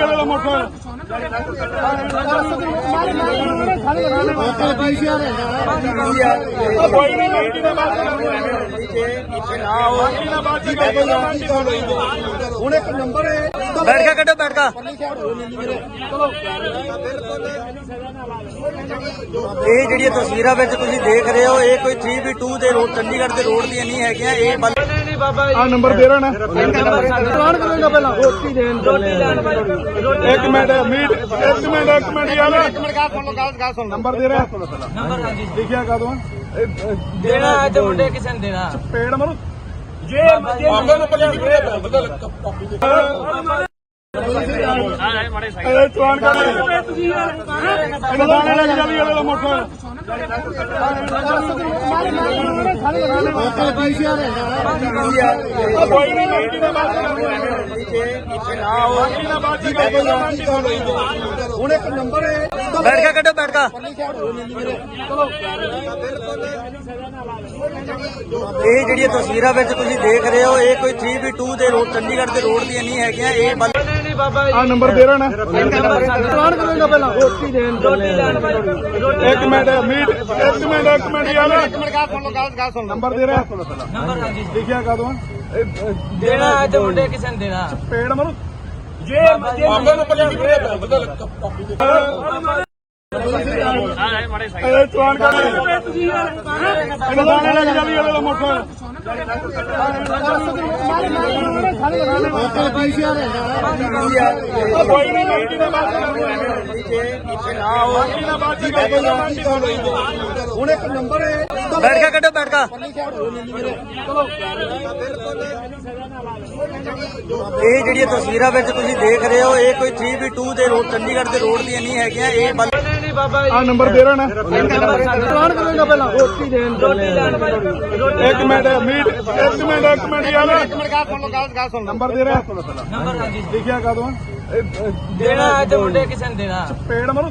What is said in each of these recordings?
ਗਲੀ ਵਾਲੇ ਦਾ ਮੋਟਰ। ਕੋਈ ਨਹੀਂ ਲੜਕੀ ਦਾ ਬਾਤ ਹੁਣ ਇੱਕ ਨੰਬਰ ਹੈ। ਬੈਠ ਕੇ ਕੱਢੋ ਬੈਠ ਕੇ। ਇਹ ਜਿਹੜੀਆਂ ਤਸਵੀਰਾਂ ਵਿੱਚ ਤੁਸੀਂ ਦੇਖ ਰਹੇ ਹੋ ਇਹ ਕੋਈ 3v2 ਦੇ ਰੋਡ ਚੰਡੀਗੜ੍ਹ ਦੇ ਰੋਡ ਦੀਆਂ ਨਹੀਂ ਹੈਗੀਆਂ ਇਹ ਆ ਨੰਬਰ ਦੇ ਰਹਿਣਾ ਕਰੇਗਾ ਪਹਿਲਾਂ? ਰੋਟੀ ਦੇਣ ਇੱਕ ਮਿੰਟ ਮੀਟ ਇੱਕ ਮਿੰਟ ਇੱਕ ਮਿੰਟ ਯਾਰ। ਇੱਕ ਮਿੰਟ ਗੱਲ ਸੁਣ ਲਓ ਗੱਲ ਗੱਲ ਸੁਣ ਨੰਬਰ ਦੇ ਰਿਹਾ ਨੰਬਰ ਹਾਂਜੀ। ਲਿਖਿਆ ਕਦੋਂ ਦੇਣਾ ਅੱਜ ਮੁੰਡੇ ਕਿਸੇ ਨੂੰ ਦੇਣਾ। ਪੇੜ ਮਰੂ। ਜੇ ਇਹ ਚਲਾਨ ਕਰ ਇਹਨਾਂ ਦਾ ਗਲੀ ਵਾਲੇ ਦਾ ਮੋਟਰ। ਕੋਈ ਨਹੀਂ ਲੜਕੀ ਦਾ ਬਾਤ ਹੁਣ ਇੱਕ ਨੰਬਰ ਹੈ। ਬੈਠ ਕੇ ਕੱਢੋ ਬੈਠ ਕੇ। ਇਹ ਜਿਹੜੀਆਂ ਤਸਵੀਰਾਂ ਵਿੱਚ ਤੁਸੀਂ ਦੇਖ ਰਹੇ ਹੋ ਇਹ ਕੋਈ 3v2 ਦੇ ਰੋਡ ਚੰਡੀਗੜ੍ਹ ਦੇ ਰੋਡ ਦੀਆਂ ਨਹੀਂ ਹੈਗੀਆਂ ਇਹ ਆ ਨੰਬਰ ਦੇ ਰਹਿਣਾ। ਚਲਾਨ ਕਰੇਗਾ ਪਹਿਲਾਂ? ਰੋਟੀ ਦੇਣ ਇੱਕ ਮਿੰਟ ਮੀਟ ਇੱਕ ਮਿੰਟ ਇੱਕ ਮਿੰਟ ਯਾਰ। ਇੱਕ ਮਿੰਟ ਗੱਲ ਸੁਣ ਲਓ ਗੱਲ ਗੱਲ ਸੁਣ ਲਓ ਨੰਬਰ ਦੇ ਰਿਹਾ ਨੰਬਰ ਹਾਂਜੀ। ਲਿਖਿਆ ਕਦੋਂ ਦੇਣਾ ਅੱਜ ਮੁੰਡੇ ਕਿਸੇ ਨੂੰ ਦੇਣਾ। ਪੇੜ ਮਰੂ। ਇਹ ਚਲਾਨ ਕਰ ਇਹਨਾਂ ਦਾ ਵਾਲੇ ਦਾ ਮੋਟਰ ਕੋਈ ਨਹੀਂ ਲੜਕੀ ਦਾ ਬਾਤ ਹੁਣ ਇੱਕ ਨੰਬਰ ਹੈ ਬੈਠ ਕੇ ਕੱਢੋ, ਬੈਠ ਕੇ। ਇਹ ਜਿਹੜੀਆਂ ਤਸਵੀਰਾਂ ਵਿੱਚ ਤੁਸੀਂ ਦੇਖ ਰਹੇ ਹੋ, ਇਹ ਕੋਈ 3v2 ਦੇ ਰੋਡ, ਚੰਡੀਗੜ੍ਹ ਦੇ ਰੋਡ ਦੀਆਂ ਨਹੀਂ ਹੈਗੀਆਂ, ਇਹ ਬੱਲ ਆ ਨੰਬਰ ਦੇ ਰਹਿਣਾ ਚਲਾਨ ਕਰੇਗਾ ਪਹਿਲਾਂ। ਰੋਟੀ ਦੇਣ ਇੱਕ ਮਿੰਟ ਮੀਟ ਇੱਕ ਮਿੰਟ ਇੱਕ ਮਿੰਟ ਯਾਰ ਇੱਕ ਮਿੰਟ ਗੱਲ ਸੁਣ ਲਓ ਗੱਲ ਗੱਲ ਸੁਣ ਨੰਬਰ ਦੇ ਰਿਹਾ? ਨੰਬਰ ਹਾਂਜੀ। ਲਿਖਿਆ ਕਦੋਂ ਦੇਣਾ ਅੱਜ ਮੁੰਡੇ ਕਿਸੇ ਨੂੰ ਦੇਣਾ। ਪੇੜ ਮਰੂ।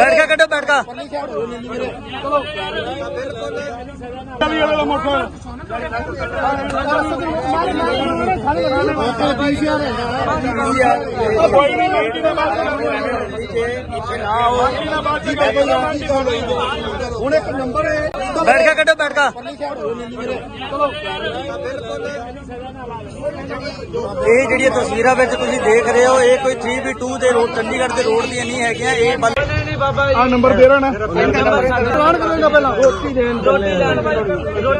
ਬੈਠ ਕੇ ਕੱਢੋ, ਬੈਠ ਕੇ। ਗਲੀ ਮੋਟਰ ਕੋਈ ਨਹੀਂ ਲੜਕੀ ਦਾ ਬਾਤ ਹੁਣ ਇੱਕ ਨੰਬਰ ਹੈ ਬੈਠ ਕੱਢੋ ਬੈਠ ਇਹ ਜਿਹੜੀਆਂ ਤਸਵੀਰਾਂ ਵਿੱਚ ਤੁਸੀਂ ਦੇਖ ਰਹੇ ਹੋ, ਇਹ ਕੋਈ 3v2 ਦੇ ਰੋਡ ਚੰਡੀਗੜ੍ਹ ਦੇ ਰੋਡ ਦੀਆਂ ਨਹੀਂ ਹੈਗੀਆਂ, ਇਹ ਆ ਨੰਬਰ ਦੇ ਰਹਿਣਾ ਕਰੇਗਾ ਪਹਿਲਾਂ ਰੋਟੀ ਦੇਣ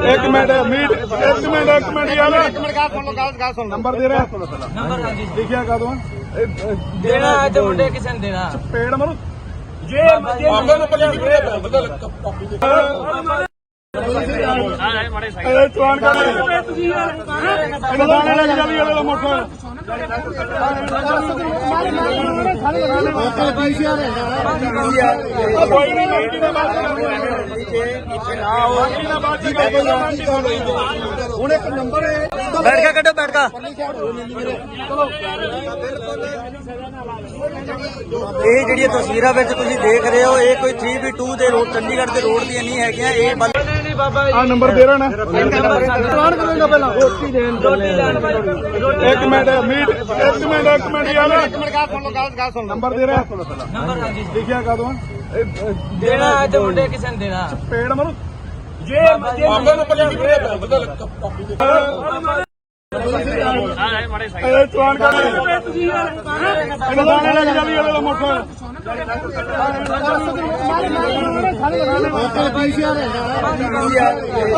ਇੱਕ ਮਿੰਟ ਮੀਟ ਇੱਕ ਮਿੰਟ ਇੱਕ ਮਿੰਟ ਯਾਰ ਇੱਕ ਮਿੰਟ ਗੱਲ ਸੁਣ ਲਓ ਗੱਲ ਗੱਲ ਸੁਣ ਨੰਬਰ ਦੇ ਰਿਹਾ ਨੰਬਰ ਹਾਂਜੀ ਲਿਖਿਆ ਕਦੋਂ ਦੇਣਾ ਅੱਜ ਮੁੰਡੇ ਕਿਸੇ ਨੂੰ ਦੇਣਾ ਪੇੜ ਮਰੂ ਇਹ ਚਲਾਨ ਕਰ ਇਹਨਾਂ ਦਾ ਗਲੀ ਵਾਲੇ ਦਾ ਮੋਟਰ ਕੋਈ ਨਹੀਂ ਲੜਕੀ ਦਾ ਬਾਤ ਹੁਣ ਇੱਕ ਨੰਬਰ ਹੈ ਬੈਠ ਕੇ ਕੱਢੋ, ਬੈਠ ਕੇ। ਇਹ ਜਿਹੜੀਆਂ ਤਸਵੀਰਾਂ ਵਿੱਚ ਤੁਸੀਂ ਦੇਖ ਰਹੇ ਹੋ, ਇਹ ਕੋਈ 3v2 ਦੇ ਰੋਡ ਚੰਡੀਗੜ੍ਹ ਦੇ ਰੋਡ ਦੀਆਂ ਨਹੀਂ ਹੈਗੀਆਂ, ਇਹ ਬੱਲ ਆ ਨੰਬਰ ਦੇ ਰਹਿਣਾ ਚਲਾਨ ਕਰੇਗਾ ਪਹਿਲਾਂ ਰੋਟੀ ਦੇਣ ਇੱਕ ਮਿੰਟ ਮੀਟ ਇੱਕ ਮਿੰਟ ਇੱਕ ਮਿੰਟ ਯਾਰ ਇੱਕ ਮਿੰਟ ਗੱਲ ਸੁਣ ਲਓ ਗੱਲ ਗੱਲ ਸੁਣ ਲਓ ਨੰਬਰ ਦੇ ਰਿਹਾ ਨੰਬਰ ਹਾਂਜੀ ਲਿਖਿਆ ਕਦੋਂ ਦੇਣਾ ਅੱਜ ਮੁੰਡੇ ਕਿਸੇ ਨੂੰ ਦੇਣਾ ਪੇੜ ਮਰੂ ਇਹ ਚਲਾਨ ਕਰ ਇਹਨਾਂ ਦਾ ਗਲੀ ਵਾਲੇ ਦਾ ਮੋਟਰ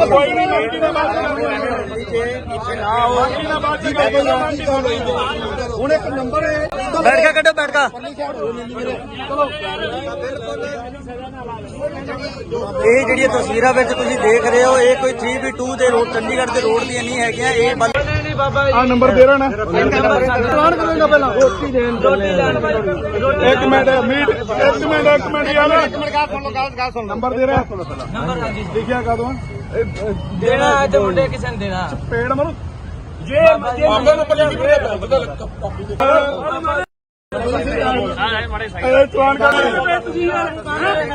ਕੋਈ ਨਹੀਂ ਲੜਕੀ ਦਾ ਬਾਤ ਹੁਣ ਇੱਕ ਨੰਬਰ ਹੈ ਬੈਠ ਕੇ ਕੱਢੋ, ਬੈਠ ਕੇ। ਇਹ ਜਿਹੜੀਆਂ ਤਸਵੀਰਾਂ ਵਿੱਚ ਤੁਸੀਂ ਦੇਖ ਰਹੇ ਹੋ, ਇਹ ਕੋਈ 3v2 ਦੇ ਰੋਡ, ਚੰਡੀਗੜ੍ਹ ਦੇ ਰੋਡ ਦੀਆਂ ਨਹੀਂ ਹੈਗੀਆਂ, ਇਹ ਬੱਲ ਜੀ ਬਾਬਾ ਆ ਨੰਬਰ ਦੇ ਰਹਾ ਨਾ। ਚਲਾਨ ਕਰੋ ਇਹਨਾਂ ਪਹਿਲਾਂ? ਰੋਟੀ ਦੇਣ ਰੋਟੀ ਰੋਟੀ ਇੱਕ ਮਿੰਟ ਮੀਟ ਇੱਕ ਮਿੰਟ ਇੱਕ ਮਿੰਟ ਯਾਰ। ਗੱਲ ਸੁਣ ਲਓ ਗੱਲ ਗੱਲ ਸੁਣ ਨੰਬਰ ਦੇ ਰਿਹਾ। ਨੰਬਰ ਹਾਂਜੀ। ਲਿਖਿਆ ਕਦੋਂ ਦੇਣਾ ਤੇ ਮੁੰਡੇ ਕਿਸੇ ਨੇ ਦੇਣਾ। ਪੇੜ ਮਰੂ। ਇਹ ਚਲਾਨ ਕਰ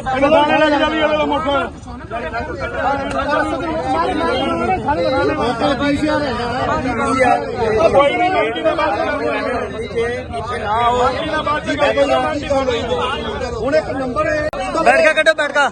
ਇਹਨਾਂ ਦਾ ਲੈ ਕੇ ਜਾਵੀ ਇਹਦਾ ਮੋਟਰ ਕੋਈ ਨਹੀਂ ਨਹੀਂ ਕਿਹਦਾ ਬਾਤ ਹੁਣ ਇੱਕ ਨੰਬਰ ਬੈਠ ਕੇ ਕੱਢੋ, ਬੈਠ ਕੇ।